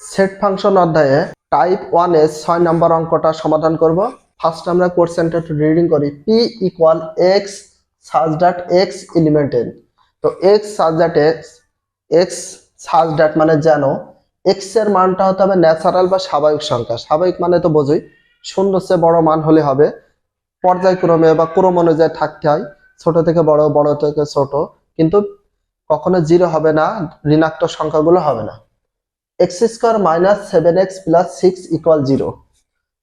Set function অধ্যায়ে type ওয়ানের ছয় নম্বর অঙ্কটা সমাধান করব। ফার্স্ট আমরা কোর্সেন্টার একটু রিডিং করি। পি ইকুয়াল এক্স সাজ ডাট এক্স এলিমেন্টেন তো এক্স সাজ ডাট এক্স এক্স সাজ ডাট মানে যেন এক্সের মানটা হতে হবে ন্যাচারাল বা স্বাভাবিক সংখ্যা। স্বাভাবিক মানে তো বোঝই। শূন্য চেয়ে বড় মান হলে হবে। পর্যায়ক্রমে বা ক্রম অনুযায়ী থাকতে হয়। ছোট থেকে বড় বড় থেকে ছোট। কিন্তু কখনো জিরো হবে না, ঋণাত্মক সংখ্যাগুলো হবে না। X square minus seven x plus six equal zero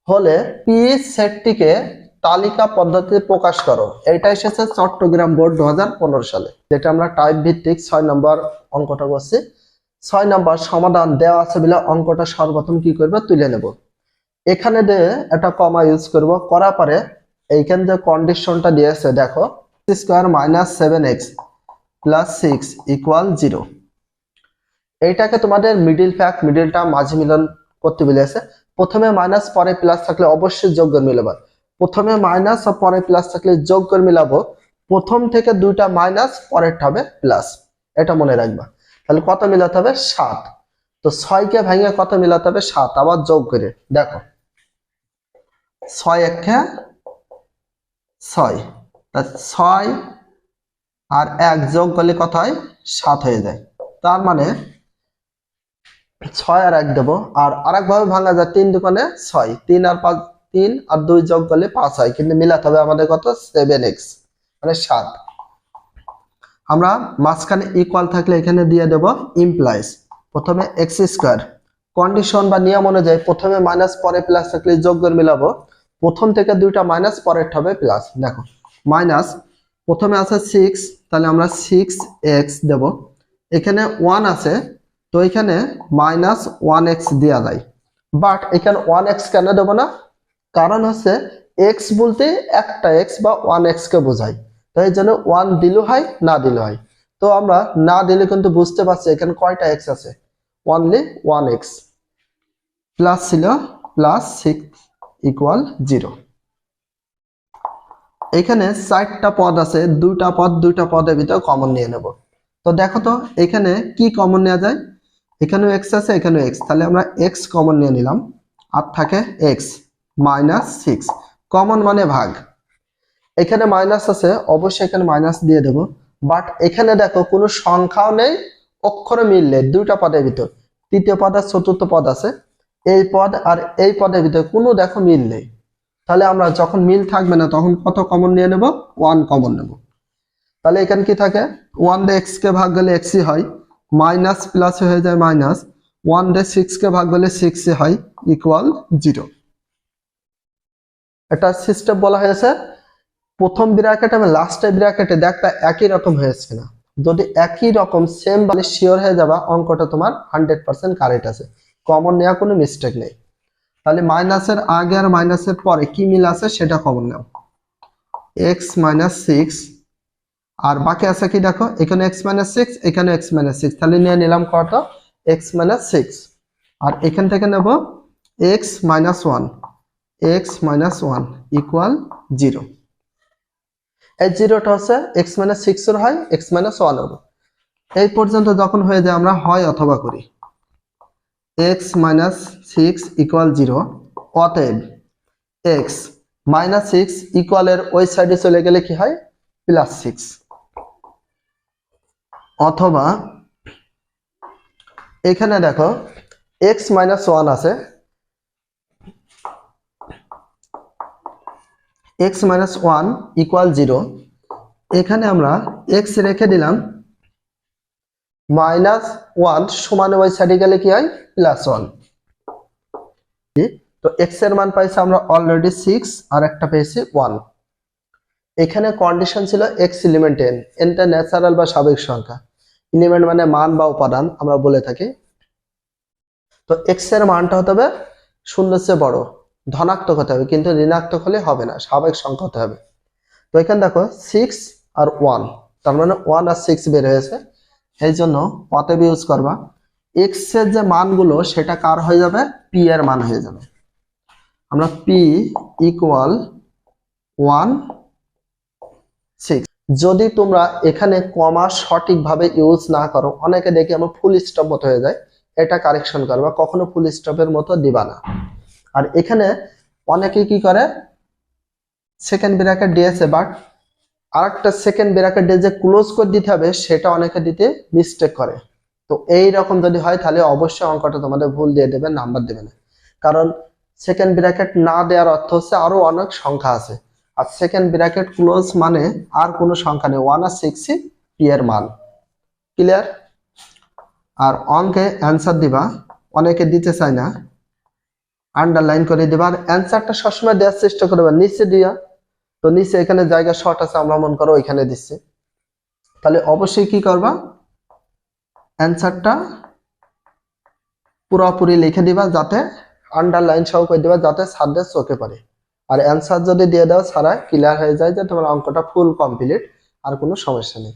হলে পি সেটটিকে তালিকা পদ্ধতিতে প্রকাশ করো। এটা এসেছে চট্টগ্রাম বোর্ড দুহাজার পনেরো সালে, যেটা আমরা টাইপ ভিত্তিক ছয় নম্বর অঙ্কটা করছি। ছয় নম্বর সমাধান দেওয়া আছে বলে অঙ্কটা সর্বপ্রথম কি করবে? তুলে নেব। এখানে দিয়ে একটা কমা ইউজ করব, করার পরে এইখানে যে কন্ডিশনটা দিয়েছে, দেখো square minus seven x plus six equal zero এইটাকে তোমাদের মিডিল ফ্যাক্ট মিডিলটা মাঝে মিলন করতে বলেছে। প্রথমে মাইনাস পরে প্লাস থাকলে অবশ্যই যোগ করে মিলাবো। প্রথমে মাইনাস আর পরে প্লাস থাকলে যোগ করে মিলাবো। প্রথম থেকে দুইটা মাইনাস পরেরটা হবে প্লাস এটা মনে রাখবা। তাহলে কত মিলাতে হবে? সাত। তো ছয়কে ভেঙে কত মিলাতে হবে? সাত। আবার যোগ করে। দেখো। ছয় একে ছয়। তা ছয় আর এক যোগ করলে কত হয়? সাত হয়ে যায়। তার মানে ছয় আর এক দেবো। আর আরেক ভাবে ভাঙা যায় তিন দোকানে ছয়। তিন আর পাঁচ, তিন আর দুই যোগ করলে পাঁচ হয়। কিন্তু মিলাতে হবে আমাদের কত? সেভেন এক্স মানে সাত। আমরা মাঝখানে ইকুয়াল থাকলে এখানে দিয়ে দেব ইমপ্লাইজ প্রথমে এক্স স্কোয়ার কন্ডিশন বা নিয়ম অনুযায়ী প্রথমে মাইনাস পরে প্লাস থাকলে যোগ করে মিলাবো। প্রথম থেকে দুইটা মাইনাস পরের হবে প্লাস দেখো মাইনাস প্রথমে আছে সিক্স তাহলে আমরা সিক্স এক্স দেবো। এখানে ওয়ান আছে তো এখানে মাইনাস ওয়ান এক্স দেওয়া যায়। বাট এখানে ওয়ান এক্স কেন দেবো না? কারণ হচ্ছে এক্স বলতে একটা এক্স বা ওয়ান এক্স কে বোঝায়। তো এই জন্য ওয়ান দিলেও হয়, না দিলেও হয়। তো আমরা না দিলে কিন্তু বুঝতে পারছি এখানে কয়টা এক্স আছে। অনলি ওয়ান এক্স প্লাস ছিল প্লাস সিক্স ইকুয়াল জিরো এখানে চারটা পদ আছে, দুইটা পদ, দুইটা পদের ভিতরে কমন নিয়ে নেব। তো দেখো তো, এখানে কি কমন নেওয়া যায়? এখানেও এক্স আছে, এখানেও এক্স তাহলে আমরা এক্স কমন নিয়ে নিলাম। আর থাকে এক্স মাইনাস সিক্স কমন মানে ভাগ। এখানে মাইনাস আছে, অবশ্যই এখানে মাইনাস দিয়ে দেব। বাট এখানে দেখো, কোনো সংখ্যাও নেই অক্ষরে মিললে দুইটা পদের ভিতর। তৃতীয় পদ আর চতুর্থ পদ আছে। এই পদ আর এই পদের ভিতরে কোনো দেখো মিল নেই। তাহলে আমরা যখন মিল থাকবে না, তখন কত কমন নিয়ে নেব? ওয়ান কমন নেব। তাহলে এখানে কি থাকে? ওয়ান ডে এক্স কে ভাগ গেলে এক্সই হয়। মাইনাস প্লাস হয়ে যায় মাইনাস। ওয়ান ডে সিক্স কে ভাগ গেলে সিক্স হয় ইকুয়াল জিরো এটা সিস্টেম বলা হয়েছে, প্রথম ব্র্যাকেট এবং লাস্টের ব্র্যাকেটে দেখটা একই রকম হয়েছে না। যদি একই রকম সেম মানে শিওর হয়ে যাবা, অঙ্কটা তোমার হান্ড্রেড পার্সেন্ট কারেক্ট আছে। কমন নেওয়া কোনো মিস্টেক নেই। তাহলে মাইনাসের আগে আর মাইনাসের পরে কি মিল আছে সেটা কমন নাও। এক্স মাইনাস সিক্স আর বাকি আছে কি দেখো? এখানে এক্স মাইনাস সিক্স এখানে এক্স মাইনাস সিক্স তাহলে নিয়ে নিলাম কত? এক্স মাইনাস সিক্স আর এখান থেকে নেব x minus one x minus one equal zero এই জিরোটা হচ্ছে এক্স মাইনাস সিক্সের হয় এক্স মাইনাস ওয়ানের এই পর্যন্ত যখন হয়ে যায় আমরা হয় অথবা করি। X minus six equal zero অতএব এক্স মাইনাস সিক্স ইকুয়ালের ওই সাইডে চলে গেলে কি হয়? প্লাস সিক্স অথবা এখানে দেখো এক্স মাইনাস ওয়ান আছে। X minus one equal zero এখানে আমরা এক্স রেখে দিলাম। মাইনাস ওয়ান সমান ওই সাইডে গেলে কি হয়? প্লাস ওয়ান তো এক্সের মান পাইছি আমরা অলরেডি সিক্স আর একটা পেয়েছি ওয়ান এখানে কন্ডিশন ছিল এক্স এলিমেন্ট এন এনটা ন্যাচারাল বা স্বাভাবিক সংখ্যা। এলিমেন্ট মানে মান বা উপাদান, আমরা বলে থাকি। তো এক্সের মানটা হতে হবে শূন্যের চেয়ে বড়। ধনাত্মক হতে হবে, কিন্তু ঋণাত্মক হলে হবে না, স্বাভাবিক সংখ্যা হতে হবে। তো এখানে দেখো সিক্স আর ওয়ান তার মানে ওয়ান আর সিক্স বের হয়েছে। এই জন্য অতএব ইউজ করবা? এক্সের যে মানগুলো, সেটা কার হয়ে যাবে? পি এর মান হয়ে যাবে। আমরা পি ইকুয়াল ওয়ান সিক্স যদি তোমরা এখানে কমা সঠিকভাবে ইউজ না করো, অনেকে দেখি আমার ফুল স্টপ মতো হয়ে যায়, এটা কারেকশন করবা কখনো ফুল স্টপের মতো দিবা না। আর এখানে অনেকে কি করে? সেকেন্ড ব্র্যাকেট দিয়েছে বাট আরেকটা সেকেন্ড ব্র্যাকেট দিয়ে যে ক্লোজ করে দিতে হবে, সেটা অনেকে দিতে মিস্টেক করে। তো এই রকম যদি হয়, তাহলে অবশ্যই অঙ্কটা তোমাদের ভুল দিয়ে দেবে নাম্বার দেবে না। কারণ সেকেন্ড ব্র্যাকেট না দেওয়ার অর্থ হচ্ছে আরও অনেক সংখ্যা আছে। আর সেকেন্ড ব্র্যাকেট ক্লোজ মানে আর কোনো সংখ্যা নেই। ওয়ান আর সিক্সই পি এর মান। ক্লিয়ার আর অঙ্কে অ্যান্সার দিবা। অনেকে দিতে চায় না। আন্ডারলাইন করে দিবা। আর অ্যান্সারটা সবসময় দেওয়ার চেষ্টা করবে। নিচে দিয়া। তো নিচে এখানে জায়গা শর্ট আছে, আমরা মন করো ওইখানে দিচ্ছি। তাহলে অবশ্যই কি করবা? অ্যান্সারটা পুরোপুরি লিখে দিবা, যাতে আন্ডারলাইন সহ করে দিবা, যাতে সারদের চোখে পড়ে। আর অ্যান্সার যদি দিয়ে দাও, ছাড়া ক্লিয়ার হয়ে যায় যে তোমার অঙ্কটা ফুল কমপ্লিট আর কোনো সমস্যা নেই।